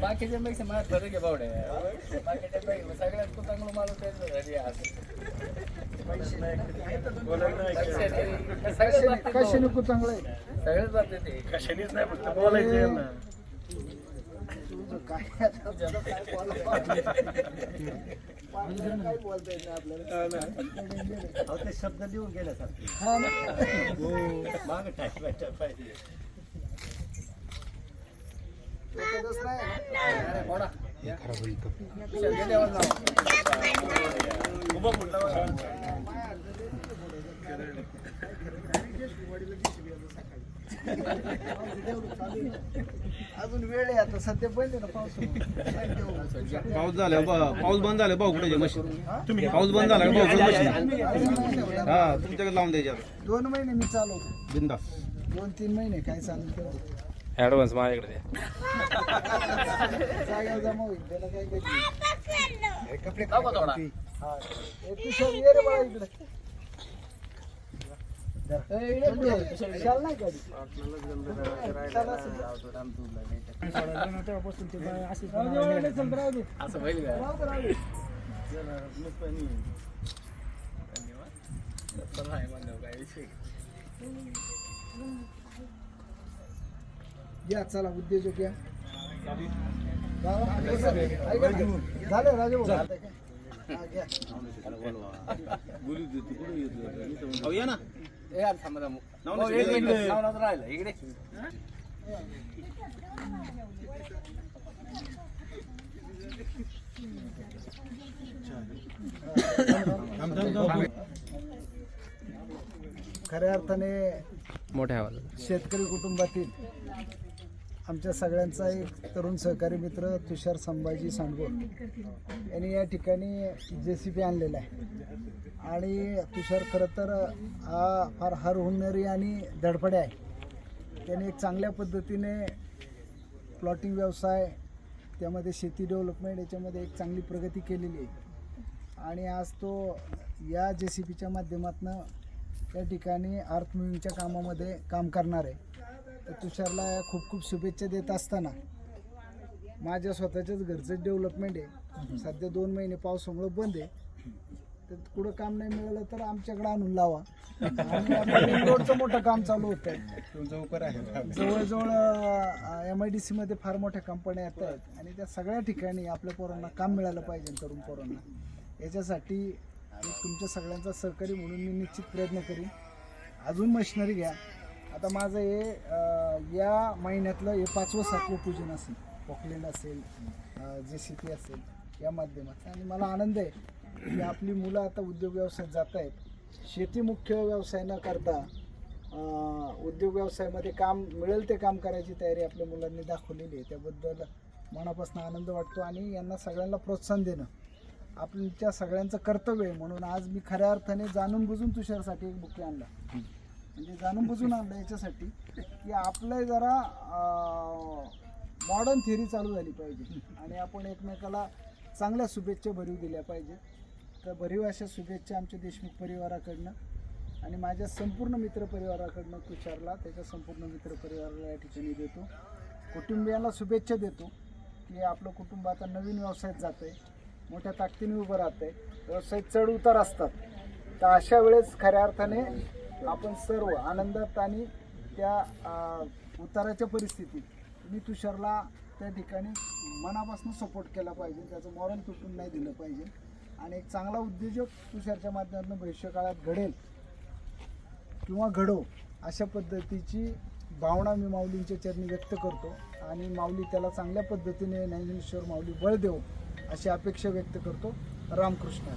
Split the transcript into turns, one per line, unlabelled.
बाकीच्या पेक्षा मला फरक आहे बावड्या बाकीच्या पेक्षा सगळ्यात तो चांगलं माणूस त्याच घरी
चांगलं आहे?
सगळ्याच बाबतीत आहे.
कशानेच नाही फक्त बोलायचं
बोलता येत नाही आपल्याला
अहो, ते शब्द लिहून गेल्यासारखे
हा
माग टाकायला पाहिजे
अजून वेळ आहे आता सध्या बंद आहे ना पाऊस
पाऊस झाला बा- पाऊस बंद झाला भाऊ कुठे मशीन. पाऊस बंद झाला मशीन. हा तुमच्याकडे लावून द्यायचे आता
दोन महिने मी चालवतो.
बिंदास.
दोन तीन महिने काय चालू
ऍडव्हान्स माझ्याकडे द्या.
जागा जमा होईल त्याला काय कपडे
असं होईल
राहू या चला उद्योजक या. बाबा, झालं राजे भाऊ आता
या ना
हो, राहिलं. इकडे
खऱ्या अर्थाने
मोठ्या
शेतकरी कुटुंबातील आमच्या सगळ्यांचा एक तरुण सहकारी मित्र तुषार संभाजी सांडगोळ. यांनी या ठिकाणी जे सी पी आणलेला आहे. आणि तुषार खरं तर हा फार हर हुन्नरी आणि धडपडे आहे. त्याने एक चांगल्या पद्धतीने प्लॉटिंग व्यवसाय त्यामध्ये शेती डेव्हलपमेंट याच्यामध्ये एक चांगली प्रगती केलेली आहे. आणि आज तो या जे सी पीच्या माध्यमातून या ठिकाणी अर्थ मुव्हिंगच्या कामामध्ये काम करणार आहे. तुषारला खूप खूप शुभेच्छा देत असताना माझ्या स्वतःच्याच घरचं डेव्हलपमेंट आहे. सध्या दोन महिने पावसामुळं बंद आहे. तर कुठं काम नाही मिळालं तर आमच्याकडे आणून लावा. आणि रोडचं मोठं काम चालू होतं आहे. जवळजवळ एम आय डी सीमध्ये फार मोठ्या कंपन्या येत आहेत. आणि त्या सगळ्या ठिकाणी आपल्या पोरांना काम मिळालं पाहिजे तरुण पोरांना. याच्यासाठी तुमच्या सगळ्यांचा सहकारी म्हणून मी निश्चित प्रयत्न करीन. अजून मशिनरी घ्या. आता माझं हे अं, या महिन्यातलं हे पाचवं सातवं पूजन असेल पॉकलँड असेल जे सी पी असेल या माध्यमात आणि मला आनंद आहे की आपली मुलं आता उद्योग व्यवसायात जात आहेत. शेती मुख्य व्यवसाय न करता अं, उद्योग व्यवसायामध्ये काम मिळेल ते काम करायची तयारी आपल्या मुलांनी दाखवलेली आहे. त्याबद्दल मनापासून आनंद वाटतो आणि यांना सगळ्यांना प्रोत्साहन देणं आपल्या सगळ्यांचं कर्तव्य आहे. म्हणून आज मी खऱ्या अर्थाने जाणून बुजून तुषारसाठी एक बुके आणला. म्हणजे जाणून बुजून आणलं याच्यासाठी की आपलं जरा मॉडर्न थेअरी चालू झाली पाहिजे. आणि आपण एकमेकाला चांगल्या शुभेच्छा भरीव दिल्या पाहिजे. तर भरीव अशा शुभेच्छा आमच्या देशमुख परिवाराकडनं आणि माझ्या संपूर्ण मित्रपरिवाराकडनं तुषारला. त्याच्या संपूर्ण मित्रपरिवाराला या ठिकाणी देतो. कुटुंबियांना शुभेच्छा देतो की आपलं कुटुंब आता नवीन व्यवसायात जात आहे मोठ्या ताकदीने उभं राहत आहे व्यवसायात चढ उतार असतात. तर अशा वेळेस खऱ्या अर्थाने आपण सर्व आनंदात आणि त्या उताराच्या परिस्थितीत मी तुषारला त्या ठिकाणी मनापासून सपोर्ट केला पाहिजे. त्याचं मॉरल तुटून नाही दिलं पाहिजे. आणि एक चांगला उद्योजक तुषारच्या माध्यमातून भविष्यकाळात घडेल किंवा घडो अशा पद्धतीची भावना मी माऊलींच्या चरणी व्यक्त करतो. आणि माऊली त्याला चांगल्या पद्धतीने ज्ञानेश्वर माऊली बळ देऊ अशी अपेक्षा व्यक्त करतो. रामकृष्ण.